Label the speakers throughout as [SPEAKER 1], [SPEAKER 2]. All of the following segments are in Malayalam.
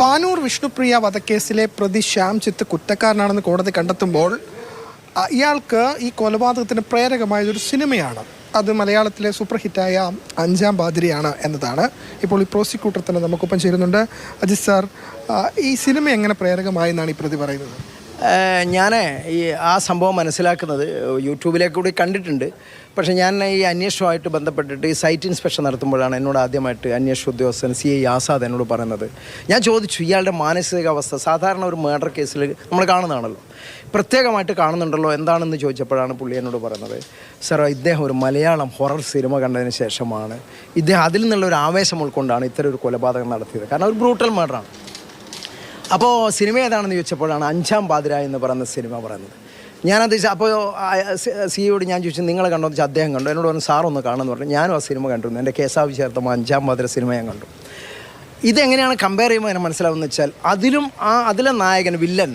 [SPEAKER 1] പാനൂർ വിഷ്ണുപ്രിയ വധക്കേസിലെ പ്രതി ശ്യാം ചിത്ത് കുറ്റക്കാരനാണെന്ന് കോടതി കണ്ടെത്തുമ്പോൾ ഇയാൾക്ക് ഈ കൊലപാതകത്തിന് പ്രേരകമായതൊരു സിനിമയാണ്. അത് മലയാളത്തിലെ സൂപ്പർ ഹിറ്റായ അഞ്ചാം പാതിരിയാണ് എന്നതാണ്. ഇപ്പോൾ ഈ പ്രോസിക്യൂട്ടർ തന്നെ നമുക്കൊപ്പം ചേരുന്നുണ്ട്. അജിത് സാർ ഈ സിനിമ എങ്ങനെ പ്രേരകമായെന്നാണ് ഈ പ്രതി പറയുന്നത്?
[SPEAKER 2] ഞാൻ ഈ ആ സംഭവം മനസ്സിലാക്കുന്നത് യൂട്യൂബിലേക്ക് കൂടി കണ്ടിട്ടുണ്ട്. പക്ഷേ ഞാൻ ഈ അന്വേഷണമായിട്ട് ബന്ധപ്പെട്ടിട്ട് ഈ സൈറ്റ് ഇൻസ്പെക്ഷൻ നടത്തുമ്പോഴാണ് എന്നോട് ആദ്യമായിട്ട് അന്വേഷണ ഉദ്യോഗസ്ഥൻ സി ഐ ആസാദ് എന്നോട് പറയുന്നത്. ഞാൻ ചോദിച്ചു ഇയാളുടെ മാനസികാവസ്ഥ സാധാരണ ഒരു മർഡർ കേസിൽ നമ്മൾ കാണുന്നതാണല്ലോ. പ്രത്യേകമായിട്ട് കാണുന്നുണ്ടല്ലോ എന്താണെന്ന് ചോദിച്ചപ്പോഴാണ് പുള്ളി എന്നോട് പറയുന്നത്. സാർ ഇദ്ദേഹം ഒരു മലയാളം ഹൊറർ സിനിമ കണ്ടതിന് ശേഷമാണ്. ഇദ്ദേഹം അതിൽ നിന്നുള്ള ഒരു ആവേശം ഉൾക്കൊണ്ടാണ് ഇത്തരം ഒരു കൊലപാതകം നടത്തിയത്. കാരണം ഒരു ബ്രൂട്ടൽ മർഡറാണ് അപ്പോൾ സിനിമ ഏതാണെന്ന് ചോദിച്ചപ്പോഴാണ് അഞ്ചാം പാതിര എന്ന് പറയുന്ന സിനിമ പറയുന്നത്. ഞാനത് അപ്പോൾ സിയോട് ഞാൻ ചോദിച്ചു നിങ്ങളെ കണ്ടോ? എന്ന് അദ്ദേഹം കണ്ടു. എന്നോട് പറഞ്ഞു സാറൊന്ന് കാണുമെന്ന് പറഞ്ഞു. ഞാനും ആ സിനിമ കണ്ടിരുന്നു. എന്റെ കേസാവി ചേർത്തമ്മ അഞ്ചാം പാതിര സിനിമ ഞാൻ കണ്ടു. ഇതെങ്ങനെയാണ് കമ്പയർ ചെയ്യുമ്പോൾ എന്നെ മനസ്സിലാവുന്ന വെച്ചാൽ അതിലും ആ അതിലെ നായകൻ വില്ലൻ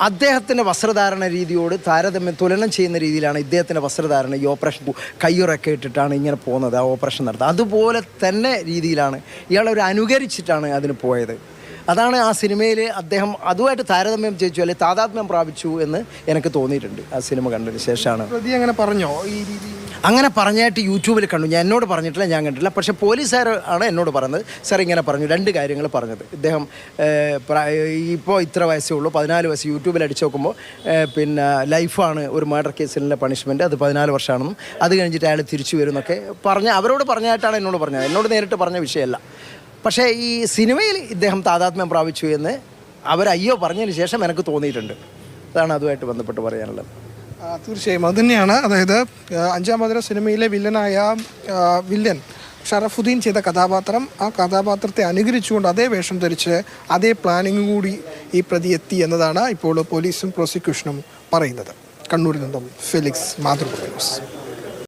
[SPEAKER 2] അദ്ദേഹത്തിന്റെ വസ്ത്രധാരണ രീതിയോട് താരതമ്യം തുലനം ചെയ്യുന്ന രീതിയിലാണ് ഇദ്ദേഹത്തിന്റെ വസ്ത്രധാരണ ഈ ഓപ്പറേഷൻ കയ്യുറൊക്കെ ഇട്ടിട്ടാണ് ഇങ്ങനെ പോകുന്നത് ആ ഓപ്പറേഷൻ നടത്തുന്നത്. അതുപോലെ തന്നെ രീതിയിലാണ് ഇയാളൊരു അനുകരിച്ചിട്ടാണ് അതിന് പോയത്. അതാണ് ആ സിനിമയിൽ അദ്ദേഹം അതുമായിട്ട് താരതമ്യം ചെയ്യിച്ചു അല്ലെങ്കിൽ താതാത്മ്യം പ്രാപിച്ചു എന്ന് എനിക്ക് തോന്നിയിട്ടുണ്ട്. ആ സിനിമ കണ്ടതിന് ശേഷമാണ്.
[SPEAKER 1] പ്രതി അങ്ങനെ പറഞ്ഞോ? ഈ രീതി
[SPEAKER 2] അങ്ങനെ പറഞ്ഞായിട്ട് യൂട്യൂബിൽ കണ്ടു. ഞാൻ എന്നോട് പറഞ്ഞിട്ടില്ല ഞാൻ കണ്ടിട്ടില്ല. പക്ഷേ പോലീസുകാർ ആണ് എന്നോട് പറഞ്ഞത്. സാർ ഇങ്ങനെ പറഞ്ഞു രണ്ട് കാര്യങ്ങൾ പറഞ്ഞത്. ഇദ്ദേഹം ഇപ്പോൾ ഇത്ര വയസ്സേ ഉള്ളൂ പതിനാല് വയസ്സ് യൂട്യൂബിൽ അടിച്ചു നോക്കുമ്പോൾ പിന്നെ ലൈഫാണ് ഒരു മർഡർ കേസിലെ പണിഷ്മെന്റ് അത് പതിനാല് വർഷമാണെന്നും അത് കഴിഞ്ഞിട്ട് അയാൾ തിരിച്ചു വരും എന്നൊക്കെ പറഞ്ഞ അവരോട് പറഞ്ഞായിട്ടാണ് എന്നോട് പറഞ്ഞത്. എന്നോട് നേരിട്ട് പറഞ്ഞ വിഷയമല്ല. പക്ഷേ ഈ സിനിമയിൽ ഇദ്ദേഹം താതാത്മ്യം പ്രാപിച്ചു എന്ന് അവർ അയ്യോ പറഞ്ഞതിന് ശേഷം എനിക്ക് തോന്നിയിട്ടുണ്ട്. അതാണ് അതുമായിട്ട് ബന്ധപ്പെട്ട് പറയാനുള്ളത്.
[SPEAKER 1] തീർച്ചയായും. അത് തന്നെയാണ്. അതായത് അഞ്ചാം മധുര സിനിമയിലെ വില്ലനായ വില്ലൻ ഷറഫുദ്ദീൻ ചെയ്ത കഥാപാത്രം ആ കഥാപാത്രത്തെ അനുകരിച്ചുകൊണ്ട് അതേ വേഷം ധരിച്ച് അതേ പ്ലാനിങ് കൂടി ഈ പ്രതി എത്തി എന്നതാണ് ഇപ്പോൾ പോലീസും പ്രോസിക്യൂഷനും പറയുന്നത്. കണ്ണൂരിൽ നിന്നും ഫെലിക്സ് ന്യൂസ്.